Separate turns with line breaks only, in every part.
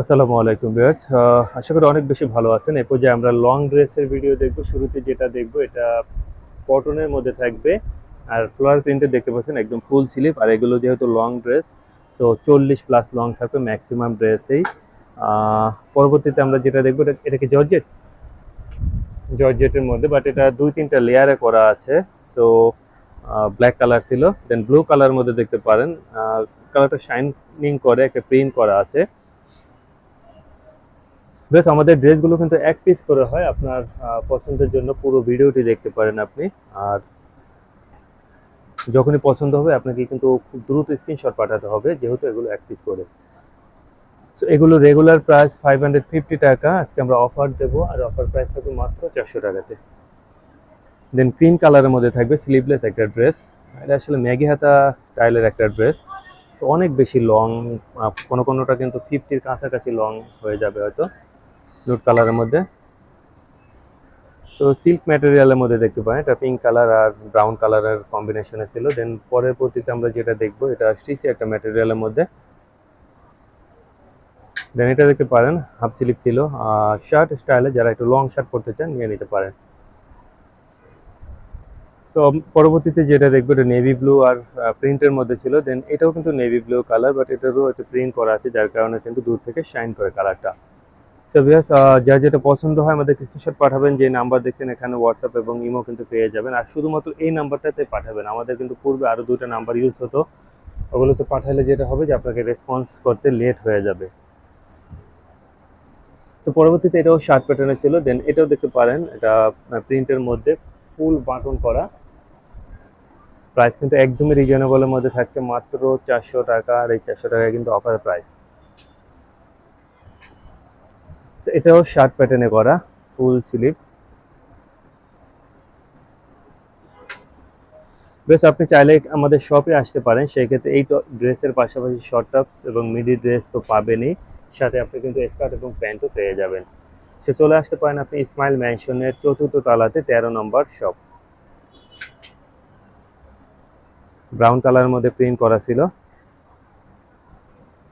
আসসালামু আলাইকুম বিয়ার্স আশা করি অনেক বেশি ভালো আছেন। এরপর যে আমরা লং ড্রেসের ভিডিও দেখব। শুরুতে যেটা দেখব, এটা কটনের মধ্যে থাকবে। আর ফ্লোয়ার প্রিন্টে দেখতে পাচ্ছেন, একদম ফুল স্লিপ আর এগুলো যেহেতু লং ড্রেস সো চল্লিশ প্লাস লং থাকবে ম্যাক্সিমাম ড্রেসেই পরবর্তীতে আমরা যেটা দেখব, এটা জর্জেট? জর্জেটের মধ্যে বাট এটা দুই তিনটা লেয়ারে করা আছে। সো ব্ল্যাক কালার ছিল দেন ব্লু কালার মধ্যে দেখতে পারেন। কালারটা শাইনিং করে, একটা প্রিন্ট করা আছে। বেশ, আমাদের ড্রেসগুলো কিন্তু এক পিস করে হয় আপনার পছন্দের জন্য। পুরো ভিডিওটি দেখতে পারেন আপনি। আর যখনই পছন্দ হবে, আপনাকে কিন্তু খুব দ্রুত স্ক্রিনশট পাঠাতে হবে, যেহেতু এগুলো এক পিস করে। সো এগুলো regular price five hundred fifty টাকা। আজকে আমরা অফার দেবো, আর অফার প্রাইস থাকবে মাত্র চারশো টাকাতে। দেন ক্রিম কালারের মধ্যে থাকবে স্লিভলেস একটা ড্রেস এটা আসলে ম্যাগি হাতা স্টাইলের একটা ড্রেস অনেক বেশি লং কোনো কোনোটা কিন্তু ফিফটির কাছাকাছি লং হয়ে যাবে হয়তো। নুট কালারের মধ্যে। তো সিল্ক ম্যাটেরিয়ালের মধ্যে দেখতে পারেন, এটা পিঙ্ক কালার আর ব্রাউন কালারের কম্বিনেশনে ছিল। দেন পরের পরবর্তীতে আমরা যেটা দেখব, এটা স্টিচি একটা ম্যাটেরিয়ালের মধ্যে। দেন এটা দেখতে পারেন হাফ স্লিপ ছিল। আর শার্ট স্টাইলে যারা একটু লং শার্ট পরতে চান, নিয়ে নিতে পারেন। তো পরবর্তীতে যেটা দেখব, এটা নেভি ব্লু আর প্রিন্টের মধ্যে ছিল। দেন এটাও কিন্তু নেভি ব্লু কালার বাট এটারও একটা প্রিন্ট করা আছে, যার কারণে কিন্তু দূর থেকে শাইন করে কালারটা সো ভিউয়ার্স যা যেটা পছন্দ হয়, আমাদের স্ক্রিনশট পাঠাবেন, যে নাম্বার দেখছেন এখানে হোয়াটসঅ্যাপ এবং ইমো কিন্তু পেয়ে যাবেন। আর শুধুমাত্র এই নাম্বারটাতে পাঠাবেন। আমাদের কিন্তু পূর্বে আরও দুটো নাম্বার ইউজ হতো। ওগুলোতে পাঠালে যেটা হবে যে আপনাকে রেসপন্স করতে লেট হয়ে যাবে। তো পরবর্তীতে এটাও শার্ট প্যাটার্নে ছিল। দেন এটাও দেখতে পারেন, এটা প্রিন্টের মধ্যে ফুল বাটন করা। প্রাইস কিন্তু একদমই রিজনেবলের মধ্যে থাকছে। মাত্র চারশো টাকা আর এই চারশো টাকায় কিন্তু অফার প্রাইস তো এটাও শার্ট প্যাটার্নে করা ফুল স্লিভ বেশ, আপনি চাইলে আমাদের শপে আসতে পারেন, সেক্ষেত্রে এই ড্রেসের পাশাপাশি শর্ট টপস এবং মিডি ড্রেস তো পাবেনই। সাথে আপনি কিন্তু স্কার্ট এবং প্যান্টও পেয়ে যাবেন। সে চলে আসতে পারেন আপনি ইসমাইল ম্যানশনের চতুর্থ তালাতে, তেরো নম্বর শপ ব্রাউন কালারের মধ্যে প্রিন্ট করা ছিল।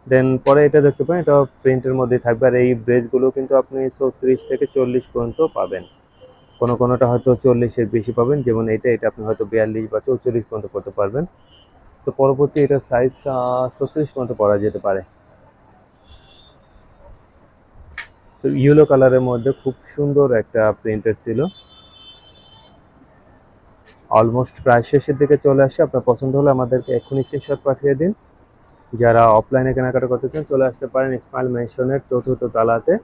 দেন পরে এটা দেখতে পারেন, এটা প্রিন্টের মধ্যে থাকবে। আর এই ড্রেসগুলো কিন্তু আপনি ছত্রিশ থেকে চল্লিশ পর্যন্ত পাবেন। কোনো কোনোটা হয়তো চল্লিশের বেশি পাবেন, যেমন এটা এটা আপনি হয়তো বিয়াল্লিশ বা চৌচল্লিশ পর্যন্ত করতে পারবেন। তো পরবর্তী এটা সাইজ ছত্রিশ পর্যন্ত পরা যেতে পারে। তো ইয়েলো কালারের মধ্যে খুব সুন্দর একটা প্রিন্টের ছিল। অলমোস্ট প্রায় শেষের দিকে চলে আসে। আপনার পছন্দ হলে আমাদেরকে এক্ষুনি স্ক্রিনশট পাঠিয়ে দিন। যারা অফলাইনে কেনাকাটা করতে চান, চলে আসতে পারেন ইসমাইল মেশনের চতুর্থ তালাতে,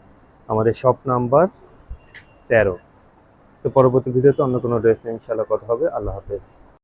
আমাদের শপ নাম্বার তেরো। তো পরবর্তী ভিডিওতে অন্য কোনো ড্রেস ইনশাল্লাহ কথা হবে। আল্লাহ হাফেজ।